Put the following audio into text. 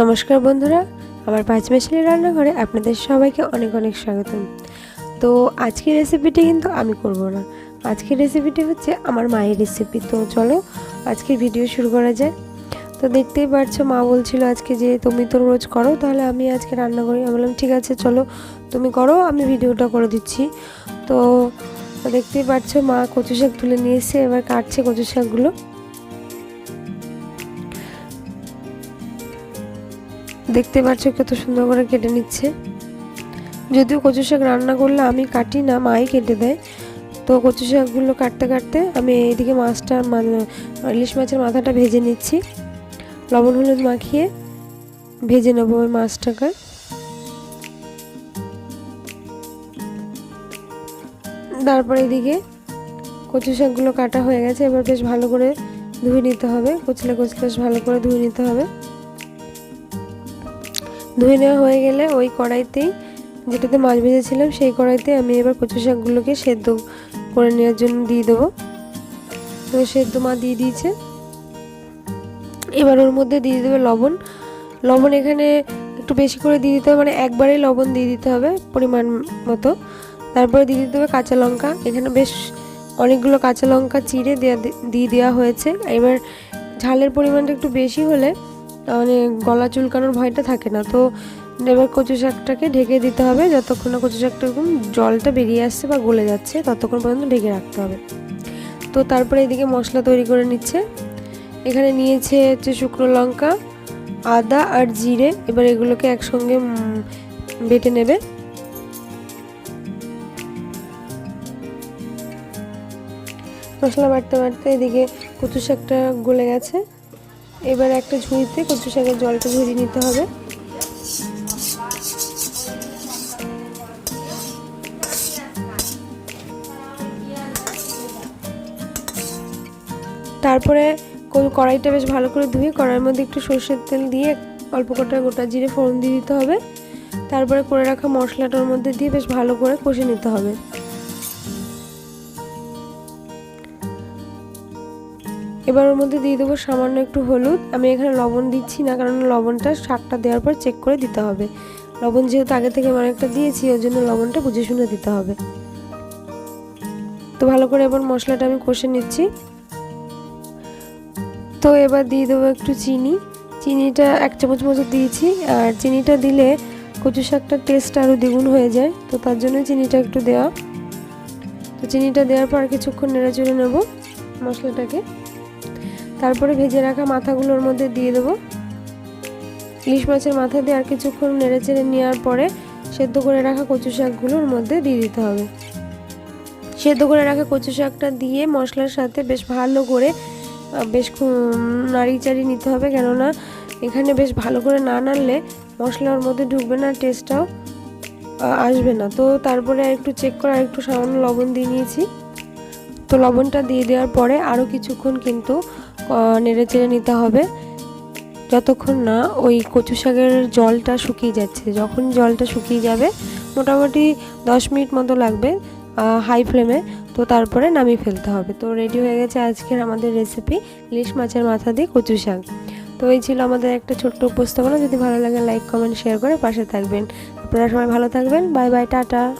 নমস্কার বন্ধুরা, আমার পাঁচ মেশালি রান্নাঘরে আপনাদের সবাইকে অনেক অনেক স্বাগতম। তো আজকের রেসিপিটি কিন্তু আমি করব না। আজকের রেসিপিটি হচ্ছে আমার মায়ের রেসিপি তো চলো আজকের ভিডিও শুরু করা যায় তো দেখতেই পারছ, মা বলছিল আজকে যে তুমি তো রোজ করো, তাহলে আমি আজকে রান্না করি। আমি বললাম, ঠিক আছে, চলো তুমি করো, আমি ভিডিওটা করে দিচ্ছি। তো দেখতেই পাচ্ছ মা কচু শাক তুলে নিয়ে এসে এবার কাটছে কচু শাকগুলো। দেখতে পাচ্ছ কত সুন্দর করে কেটে নিচ্ছে? যদিও কচু শাক রান্না করলে আমি কাটি না, মাই কেটে দেয়। তো কচু শাকগুলো কাটতে কাটতে আমি এইদিকে মাছটা ইলিশ মাছের মাথাটা ভেজে নিচ্ছি। লবণ হলুদ মাখিয়ে ভেজে নেব ওই মাছটাকে। তারপরে এদিকে কচু শাকগুলো কাটা হয়ে গেছে, এবার বেশ ভালো করে ধুয়ে নিতে হবে। কচলে কুচলে বেশ ভালো করে ধুয়ে নিতে হবে। ধুয়ে নেওয়া হয়ে গেলে ওই কড়াইতেই যেটাতে মাছ ভেজেছিলাম সেই কড়াইতে আমি এবার কচু শাকগুলোকে সেদ্ধ করে নেওয়ার জন্য দিয়ে দেবো। তো সেদ্ধ মা দিয়ে দিয়েছে। এবার ওর মধ্যে দিয়ে দেবে লবণ। লবণ এখানে একটু বেশি করে দিয়ে দিতে হবে মানে একবারে লবণ দিয়ে দিতে হবে পরিমাণ মতো। তারপরে দিয়ে দিতে হবে কাঁচা লঙ্কা। এখানে বেশ অনেকগুলো কাঁচা লঙ্কা চিড়ে দেওয়া দিয়ে দেওয়া হয়েছে। এবার ঝালের পরিমাণটা একটু বেশি হলে মানে গলা চুলকানোর ভয়টা থাকে না। তো এবার কচু শাকটাকে ঢেকে দিতে হবে। যতক্ষণ না কচু শাকটা এরকম জলটা বেরিয়ে আসছে বা গলে যাচ্ছে, ততক্ষণ পর্যন্ত ঢেকে রাখতে হবে। তো তারপরে এদিকে মশলা তৈরি করে নিচ্ছে। এখানে নিয়েছে হচ্ছে শুকনো লঙ্কা, আদা আর জিরে। এবার এগুলোকে একসঙ্গে বেটে নেবে। মশলা বাটতে বাটতে এদিকে কচু শাকটা গলে গেছে। এবার একটা ঝুড়িতে কচু শাকের জলটা ঝরিয়ে নিতে হবে। তারপরে কড়াইটা বেশ ভালো করে ধুয়ে কড়াইয়ের মধ্যে একটু সর্ষের তেল দিয়ে অল্প কটা গোটা জিরে ফোড়ন দিয়ে দিতে হবে। তারপরে করে রাখা মশলাটার মধ্যে দিয়ে বেশ ভালো করে কষে নিতে হবে। এবার ওর মধ্যে দিয়ে দেবো সামান্য একটু হলুদ। আমি এখানে লবণ দিচ্ছি না, কারণ লবণটা শাকটা দেওয়ার পর চেক করে দিতে হবে। লবণ যেহেতু আগে থেকে আমি অনেকটা দিয়েছি, ওর জন্য লবণটা বুঝে শুনে দিতে হবে। তো ভালো করে এবার মশলাটা আমি কষে নিচ্ছি। তো এবার দিয়ে দেবো একটু চিনি। চিনিটা এক চামচ মতো দিয়েছি, আর চিনিটা দিলে কচু শাকটার টেস্ট আরও দ্বিগুণ হয়ে যায়, তো তার জন্য চিনিটা একটু দেওয়া। তো চিনিটা দেওয়ার পর কিছুক্ষণ নেড়ে চড়ে নেব মশলাটাকে। তারপরে ভেজে রাখা মাথাগুলোর মধ্যে দিয়ে দেবো। ইলিশ মাছের মাথা দিয়ে আর কিছুক্ষণ নেড়ে চেড়ে নেওয়ার পরে সেদ্ধ করে রাখা কচু শাকগুলোর মধ্যে দিয়ে দিতে হবে। সেদ্ধ করে রাখা কচু শাকটা দিয়ে মশলার সাথে বেশ ভালো করে বেশ নাড়ি চাড়ি নিতে হবে। কেননা এখানে বেশ ভালো করে না নাড়লে মশলার মধ্যে ঢুকবে না টেস্টটাও আসবে না। তো তারপরে একটু চেক করে একটু সামান্য লবণ দিয়ে নিয়েছি। তো লবণটা দিয়ে দেওয়ার পরে আরও কিছুক্ষণ কিন্তু নেড়ে চেড়ে নিতে হবে। যতক্ষণ না ওই কচু শাকের জলটা শুকিয়ে যাচ্ছে। যখন জলটা শুকিয়ে যাবে, মোটামুটি দশ মিনিট মতো লাগবে হাই ফ্লেমে তো তারপরে নামিয়ে ফেলতে হবে। তো রেডি হয়ে গেছে আজকের আমাদের রেসিপি ইলিশ মাছের মাথা দিয়ে কচু শাক। তো এই ছিল আমাদের একটা ছোট্ট উপস্থাপনা। যদি ভালো লাগে লাইক কমেন্ট শেয়ার করে পাশে থাকবেন। আপনারা সবাই ভালো থাকবেন। Bye bye tata.